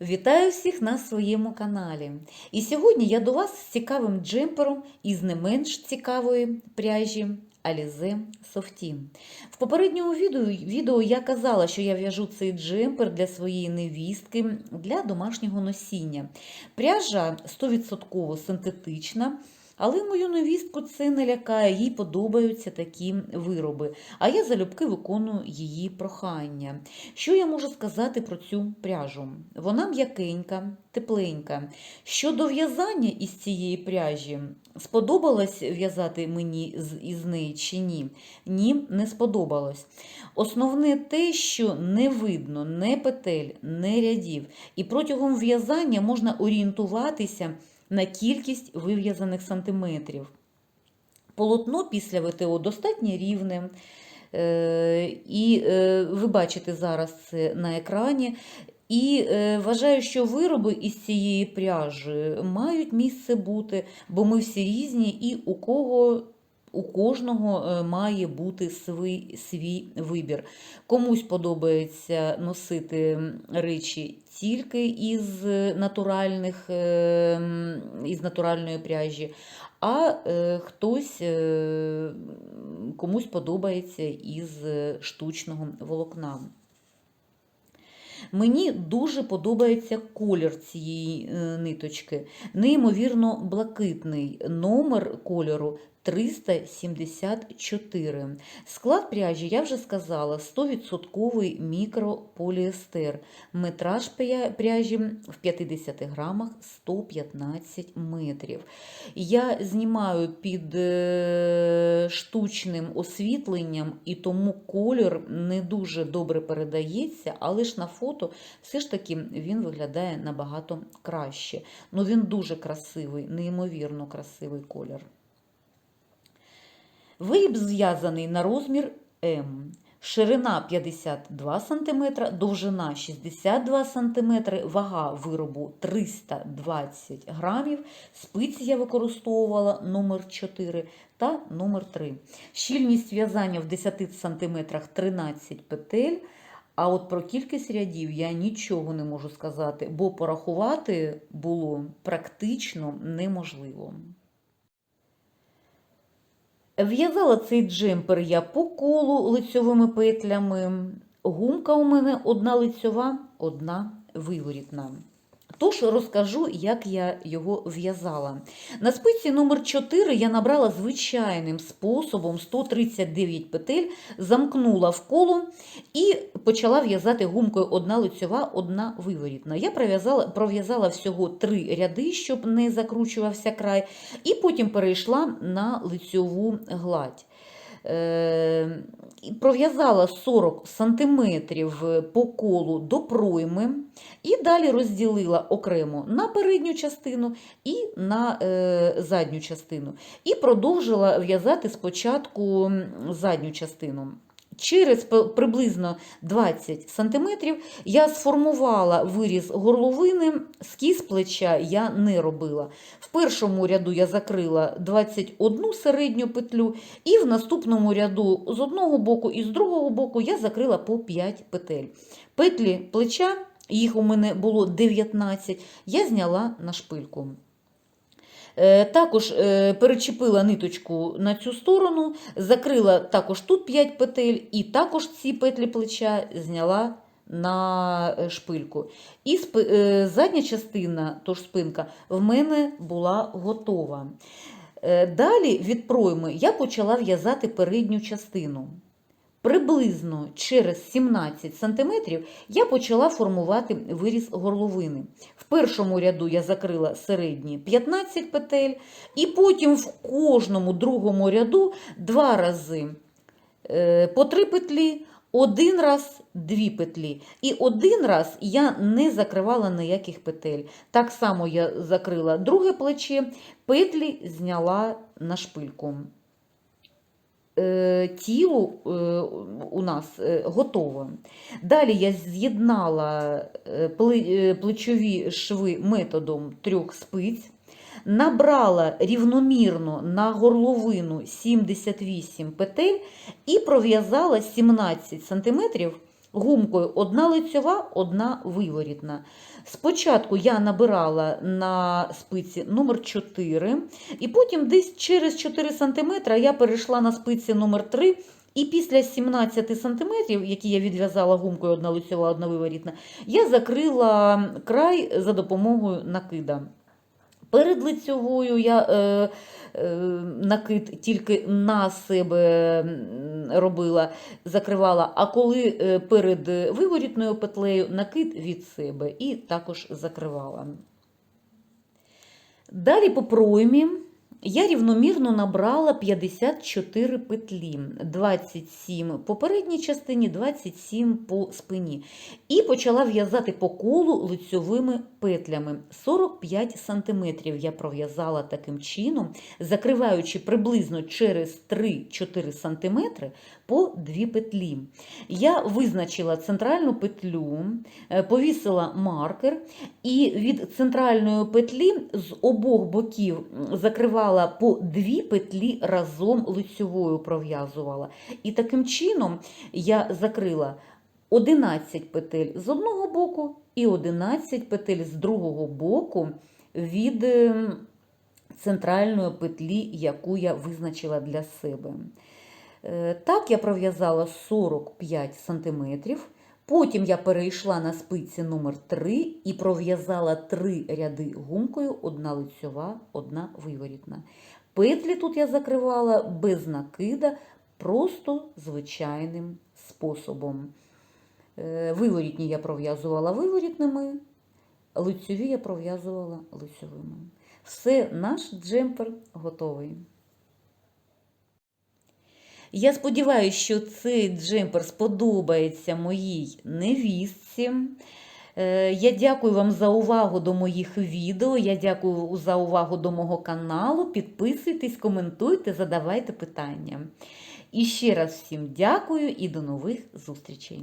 Вітаю всіх на своєму каналі. І сьогодні я до вас з цікавим джемпером із не менш цікавої пряжі Alize Softy. В попередньому відео я казала, що я в'яжу цей джемпер для своєї невістки для домашнього носіння. Пряжа 100% синтетична. Але мою невістку це не лякає, їй подобаються такі вироби. А я залюбки виконую її прохання. Що я можу сказати про цю пряжу? Вона м'якенька, тепленька. Щодо в'язання із цієї пряжі, сподобалось в'язати мені із неї чи ні? Ні, не сподобалось. Основне те, що не видно не петель, не рядів. І протягом в'язання можна орієнтуватися на кількість вив'язаних сантиметрів. Полотно після ВТО достатньо рівне. Е, І е, ви бачите зараз це на екрані. І е, вважаю, що вироби із цієї пряжі мають місце бути, бо ми всі різні, і у кого. У кожного е, має бути свій, свій вибір. Комусь подобається носити речі тільки із натуральних, е, із натуральної пряжі, а е, хтось комусь подобається із штучного волокна. Мені дуже подобається колір цієї ниточки, неймовірно блакитний. Номер кольору 374. Склад пряжі, я вже сказала, 100% мікрополіестер. Метраж пряжі в 50 грамах 115 метрів. Я знімаю під е, штучним освітленням, і тому колір не дуже добре передається, але ж на фото все ж таки він виглядає набагато краще. Ну він дуже красивий, неймовірно красивий колір. Виріб зв'язаний на розмір М. Ширина 52 см, довжина 62 см, вага виробу 320 грамів. Спиці я використовувала номер 4 та номер 3. Щільність в'язання в 10 см 13 петель. А от про кількість рядів я нічого не можу сказати, бо порахувати було практично неможливо. В'язала цей джемпер я по колу лицьовими петлями. Гумка у мене одна лицьова, одна виворітна. Тож розкажу, як я його в'язала. На спиці номер 4 я набрала звичайним способом 139 петель, замкнула в коло і почала в'язати гумкою одна лицьова, одна виворітна. Я пров'язала, всього три ряди, щоб не закручувався край, і потім перейшла на лицьову гладь. Пров'язала 40 см по колу до пройми і далі розділила окремо на передню частину і на е, задню частину. І продовжила в'язати спочатку задню частину. Через приблизно 20 см я сформувала виріз горловини, скіз плеча я не робила. В першому ряду я закрила 21 середню петлю, і в наступному ряду з одного боку і з другого боку я закрила по 5 петель. Петлі плеча, їх у мене було 19, я зняла на шпильку. Е, Також е, перечепила ниточку на цю сторону, закрила також тут 5 петель, і також ці петлі плеча зняла на е, шпильку. І задня частина, тож спинка, в мене була готова. Далі від пройми я почала в'язати передню частину. Приблизно через 17 см я почала формувати виріз горловини. В першому ряду я закрила середні 15 петель, і потім в кожному другому ряду два рази е, по три петлі, один раз дві петлі. І один раз я не закривала ніяких петель. Так само я закрила друге плече, петлі зняла на шпильку. Е, Тіло е, у нас е, готове. Далі я з'єднала пле- плечові шви методом трьох спиць, набрала рівномірно на горловину 78 петель і пров'язала 17 см гумкою одна лицьова, одна виворітна. Спочатку я набирала на спиці номер 4, і потім десь через 4 см я перейшла на спиці номер 3 і після 17 см, які я відв'язала гумкою одна лицьова, одна виворітна, я закрила край за допомогою накида. Перед лицьовою я е, е, накид тільки на себе робила, закривала, а коли е, перед виворітною петлею накид від себе і також закривала. Далі по проймі я рівномірно набрала 54 петлі, 27 по передній частині, 27 по спині. І почала в'язати по колу лицьовими петлями. 45 см я пров'язала таким чином, закриваючи приблизно через 3-4 см по 2 петлі. Я визначила центральну петлю, е, повісила маркер і від центральної петлі з обох боків м, закривала по дві петлі разом лицьовою пров'язувала. І таким чином я закрила 11 петель з одного боку і 11 петель з другого боку від ем, центральної петлі, яку я визначила для себе. Е, Так, я пров'язала 45 сантиметрів. Потім я перейшла на спиці номер 3 і пров'язала 3 ряди гумкою, одна лицьова, одна виворітна. Петлі тут я закривала без накида, просто звичайним способом. Е, Виворітні я пров'язувала виворітними, лицьові я пров'язувала лицьовими. Все, наш джемпер готовий. Я сподіваюся, що цей джемпер сподобається моїй невістці. Е, Я дякую вам за увагу до моїх відео. Я дякую за увагу до мого каналу. Підписуйтесь, коментуйте, задавайте питання. І ще раз всім дякую і до нових зустрічей!